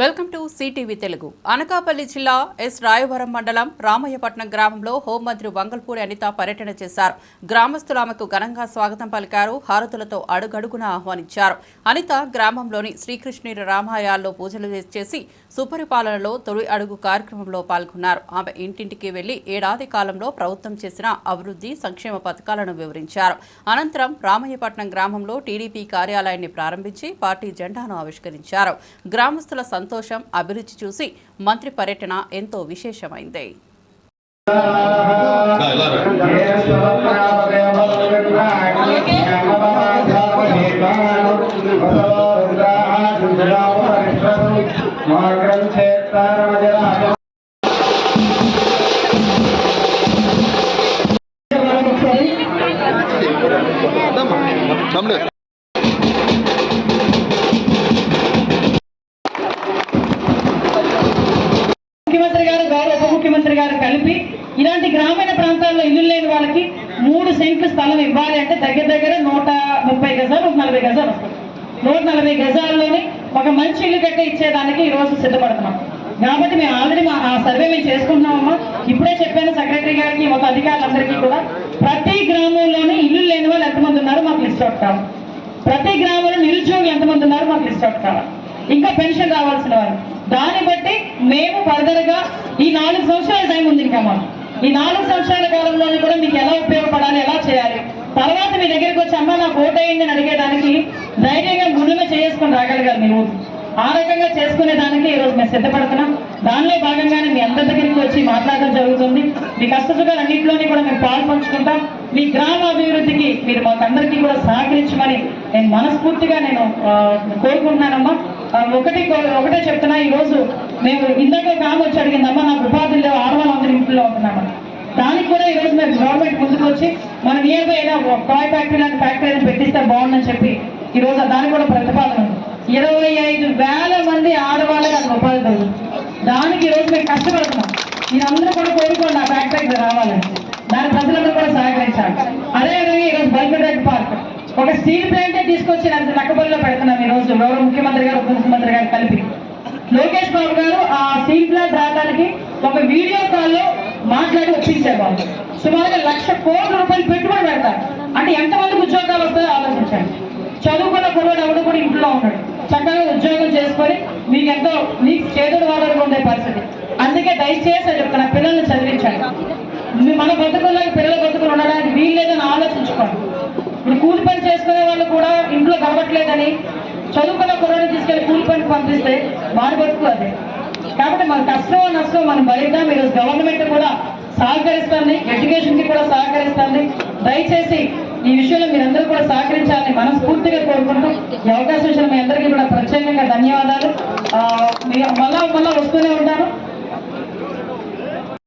Welcome to CTV Telugu. Anakapalli జిల్లా S Rayavaram మండలం రామయ్యపట్నం గ్రామంలో హోంమంత్రి వంగల్పూడి అనిత పర్యటన చేశారు. గ్రామస్తులు ఆమెకు ఘనంగా స్వాగతం పలికారు. హారతులతో అడుగడుగున ఆహ్వానించారు. అనిత గ్రామంలోని శ్రీకృష్ణుని రామాయాల్లో పూజలు చేసి సుపరిపాలనలో తొలి అడుగు కార్యక్రమంలో పాల్గొన్నారు. ఆమె ఇంటింటికి వెళ్ళి ఏడాది కాలంలో ప్రభుత్వం చేసిన అభివృద్ధి సంక్షేమ పథకాలను వివరించారు. అనంతరం రామయ్యపట్నం గ్రామంలో టీడీపీ కార్యాలయాన్ని ప్రారంభించి పార్టీ జెండాను ఆవిష్కరించారు. గ్రామస్తుల సంతోషం అభిరుచి చూసి మంత్రి పర్యటన ఎంతో విశేషమైంది. ముఖ్యమంత్రి గారు గౌరవ ఉప ముఖ్యమంత్రి గారు కలిపి ఇలాంటి గ్రామీణ ప్రాంతాల్లో ఇల్లు లేని వాళ్ళకి మూడు సెంట్లు స్థలం ఇవ్వాలి అంటే దగ్గర దగ్గర నూట ముప్పై గజాలు నూట నలభై గజాలు వస్తుంది నూట నలభై గజాల్లోనే ఒక మంచి ఇల్లు కట్ట ఇచ్చేదానికి ఈ రోజు సిద్ధపడుతున్నాం. కాబట్టి మేము ఆల్రెడీ మా ఆ సర్వే మేము చేసుకుంటున్నామమ్మా. ఇప్పుడే చెప్పాను సెక్రటరీ గారికి ఒక అధికారులందరికీ కూడా. ప్రతి గ్రామంలోనే ఇల్లు లేని వాళ్ళు ఎంతమంది ఉన్నారు మాకు లిస్ట్ అవుట్ కావాలి ప్రతి గ్రామంలో నిరుద్యోగులు ఎంతమంది ఉన్నారో మాకు లిస్ట్ అవుట్ కావాలి ఇంకా పెన్షన్ రావాల్సిన వారు దాన్ని బట్టి మేము ఫర్దర్గా ఈ నాలుగు సంవత్సరాల టైం ఉంది ఇంకా మాకు. ఈ నాలుగు సంవత్సరాల కాలంలోనే కూడా మీకు ఎలా ఉపయోగపడాలి ఎలా చేయాలి? తర్వాత మీ దగ్గరికి వచ్చి అమ్మ నాకు ఓట్ అయ్యింది అని అడిగేదానికి ధైర్యంగా గుండెమే చేసుకొని రాగలగాలి మీ ఊరు ఆ రకంగా చేసుకునే దానికి ఈరోజు మేము సిద్ధపడుతున్నాం. దానిలో భాగంగానే మీ అందరి దగ్గరికి వచ్చి మాట్లాడడం జరుగుతుంది. మీ కష్టసుఖాలు అన్నింటిలోని కూడా మేము పాల్పంచుకుంటాం మీ గ్రామ అభివృద్ధికి మీరు మాకందరికీ కూడా సహకరించమని నేను మనస్ఫూర్తిగా నేను కోరుకుంటున్నానమ్మా. ఒకటి ఒకటే చెప్తున్నా. ఈ రోజు మేము ఇందాక కామ్ వచ్చి అడిగిందమ్మా నాకు ఉపాధి లేవు ఆడవాళ్ళు అందరూ ఇంట్లో దానికి కూడా ఈ రోజు మేము గవర్నమెంట్ ముందుకు వచ్చి మన నియర్ బై ఏదో టాయ్ ఫ్యాక్టరీ లాంటి ఫ్యాక్టరీ అయినా పెట్టిస్తే బాగుందని చెప్పి ఈ రోజు దానికి కూడా ప్రతిపాదన ఇరవై ఐదు వేల మంది ఆడవాళ్ళకి అది ఉపాధి కలుగుతుంది దానికి ఈ రోజు మేము కష్టపడుతున్నాం. మీరందరూ కూడా కోరుకోండి ఆ ఫ్యాక్టరీకి రావాలని. దాని ప్రజలందరూ కూడా సహకరించాలి. అదేవిధంగా ఈరోజు రోజు బల్బిరెడ్డి ఒక స్టీల్ ప్లాంటే తీసుకొచ్చి నక్కబల్లిలో పెడుతున్నాం ఈ రోజు. గౌరవ ముఖ్యమంత్రి గారు ఉప ముఖ్యమంత్రి గారు కలిపి. లోకేష్ బాబు గారు ఆ స్టీల్ ప్లాంట్ రావడానికి ఒక వీడియో కాల్లో మాట్లాడి ఒప్పించారు బాబు సుమారుగా లక్ష కోట్ల రూపాయలు పెట్టుబడి పెడతారు. అంటే ఎంతమందికి ఉద్యోగాలు వస్తాయో ఆలోచించండి. చదువుకున్న కుర్రాడు ఎవడు కూడా ఇంట్లో ఉన్నాడు చక్కగా ఉద్యోగం చేసుకొని మీకు ఎంతో మీకు చేదుడు వాడడానికి ఉండే పరిస్థితి. అందుకే దయచేసి చెప్తున్నా పిల్లల్ని వాళ్ళు కూడా ఇంట్లో కలవట్లేదని చదువుకున్న కుర్రాన్ని తీసుకెళ్ళి కూలి పనికి పంపిస్తే వాడి బతుకు అదే. కాబట్టి మన కష్టం నష్టం మనం భరిద్దాం ఈరోజు గవర్నమెంట్ కూడా సహకరిస్తుంది ఎడ్యుకేషన్కి కూడా సహకరిస్తుంది. దయచేసి ఈ విషయంలో మీరందరూ కూడా సహకరించాలని మనస్ఫూర్తిగా కోరుకుంటూ ఈ అవకాశం ఇచ్చిన మీ అందరికీ కూడా ప్రత్యేకంగా ధన్యవాదాలు. మీ- మళ్ళా మళ్ళా వస్తూనే ఉంటాను